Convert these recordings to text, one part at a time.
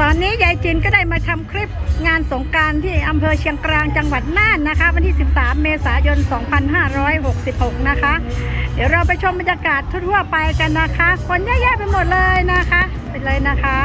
ตอนนี้ยายจินก็ได้มาทำคลิปงานสงการที่อำเภอเชียงกลางจังหวัดน่านนะคะ วันที่ 13 เมษายน 2566 นะคะ เดี๋ยวเราไปชมบรรยากาศทั่วๆไปกันนะคะ คนเยอะแยะไปหมดเลยนะคะ ไปเลยนะคะ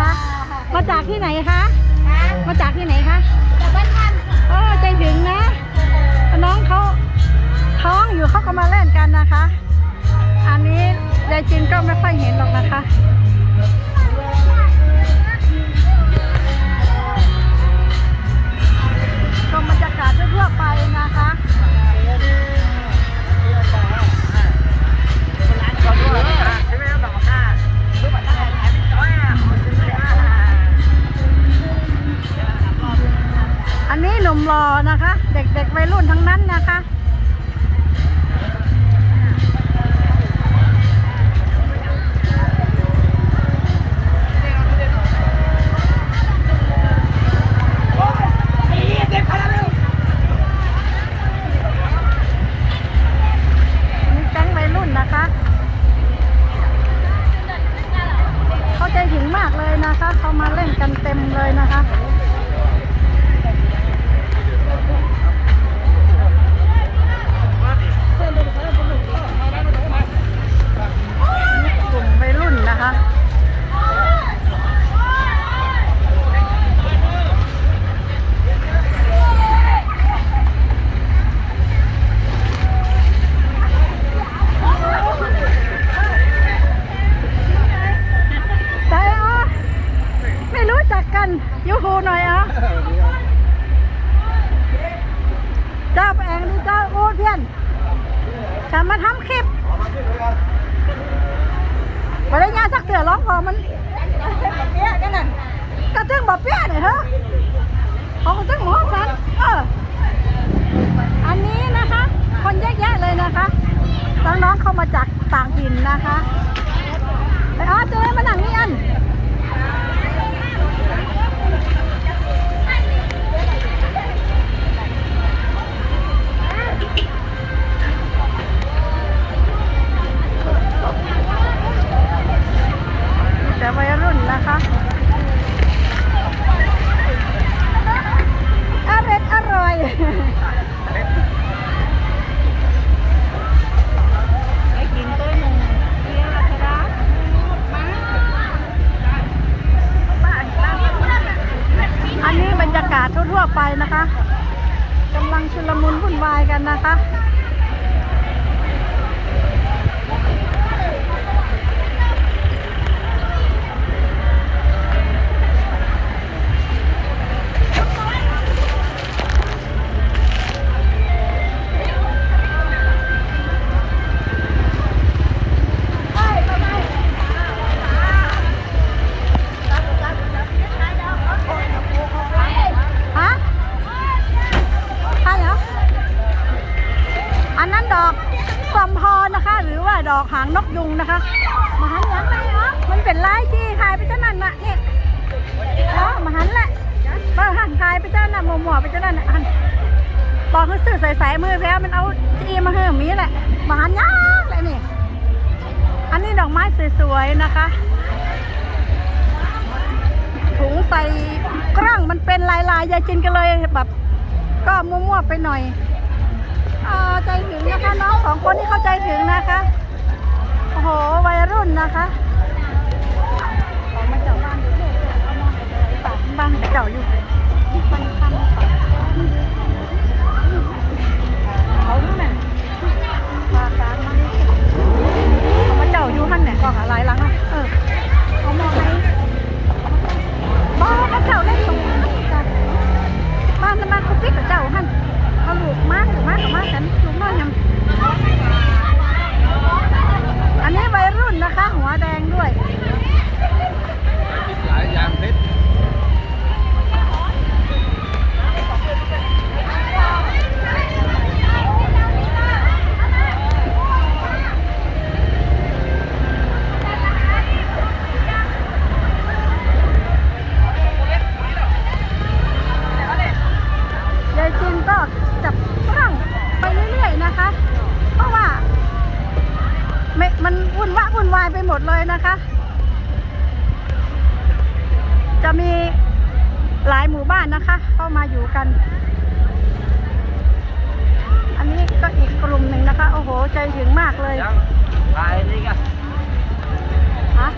คะ มาจากที่ไหนคะ มาจากที่ไหนคะจากบ้านท่านโอ้ใจถึงนะ น้องเขาท้องอยู่เขาก็มาเล่นกันนะคะ อันนี้ยายจินก็ไม่ค่อยเห็นหรอกนะคะชมบรรยากาศทั่วไปนะคะ นุ่มรอนะคะ เด็กๆวัยรุ่นทั้งนั้นนะคะนี่ นะคะกำลังชุลมุนวุ่นวายกันนะคะ หมัวหมัวไปเจ้านั่นน่ะหันบอกคือสื่อใส่ๆมือแพ้มันเอาจีมาเฮือมีแหละมาหันยากเลยนี่ อันนี้ดอกไม้สวยๆนะคะ ถุงใส่กล้องมันเป็นลายลายๆยายจินก็เลยแบบก็มั่วๆไปหน่อยอใจถึงนะคะน้องสองคนที่เข้าใจถึงนะคะโอ้โหวัยรุ่นนะคะของมาเจ้าบ้านอยู่เนี่ยเอามาปากบ้านเจ้าอยู่ ไปหมดเลยนะคะ จะมีหลายหมู่บ้านนะคะ เข้ามาอยู่กัน อันนี้ก็อีกกลุ่มหนึ่งนะคะ โอ้โห ใจถึงมากเลยถ่ายนี่กันฮะ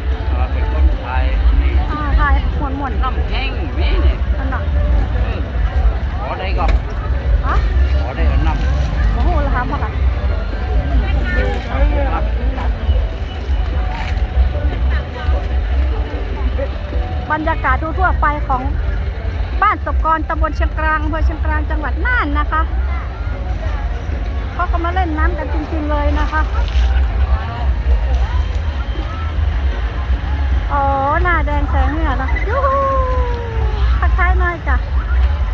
เป็นคนถ่ายนี่ถ่ายหมุนหมวนน้ำแข็งมีนี่นั่นน่ะขอได้ก่อนฮะขอได้น้ำโอ้โหราคาเท่าไหร่ บรรยากาศทั่วๆไปของบ้านสกรตำบลเชียงกลางอำเภอเชียงกลางจังหวัดน่านนะคะเขาก็มาเล่นน้ำกันจริงๆเลยนะคะ อ๋อ หน้าแดงแสงเหนือนะยูฮูทักทายหน่อยจ้ะ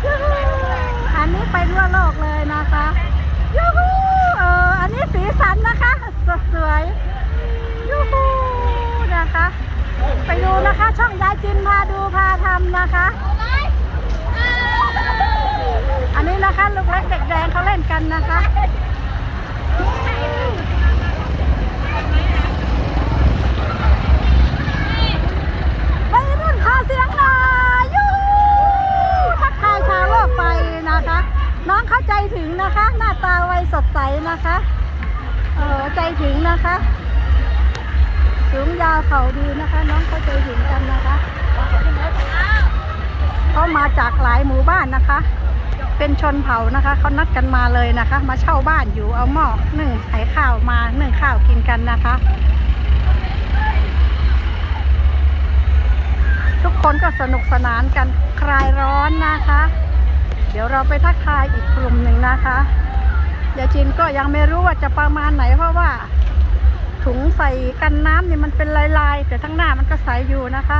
ยูฮูอันนี้ไปทั่วโลกเลยนะคะยูฮูเออ อันนี้สีสันนะคะสดสวยยูฮูนะคะ ไปดูนะคะ ช่องยายจินพาดูพาทำนะคะ อันนี้นะคะลูกเล็กเด็กแดงเขาเล่นกันนะคะวัยรุ่นขอเสียงหน่อยยูทักทายชาวโลกไปนะคะ น้องเข้าใจถึงนะคะ หน้าตาวัยสดใสนะคะเออใจถึงนะคะสูงยาวเข่าดีนะคะ น้องเข้าใจถึงกันนะคะ มาจากหลายหมู่บ้านนะคะ เป็นชนเผ่านะคะเขานัดกันมาเลยนะคะ มาเช่าบ้านอยู่เอาหม้อหนึ่งไข่ข้าวมาหนึ่งข้าวกินกันนะคะ ทุกคนก็สนุกสนานกันคลายร้อนนะคะ เดี๋ยวเราไปทักทายอีกกลุ่มหนึ่งนะคะยาจินก็ยังไม่รู้ว่าจะประมาณไหนเพราะว่าถุงใส่กันน้ำเนี่ยมันเป็นลายๆ แต่ทั้งหน้ามันก็ใสอยู่นะคะ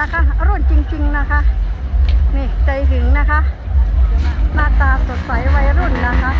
นะคะรุ่นจริง ๆนะคะ นี่ใจถึงนะคะ หน้าตาสดใสวัยรุ่นนะคะ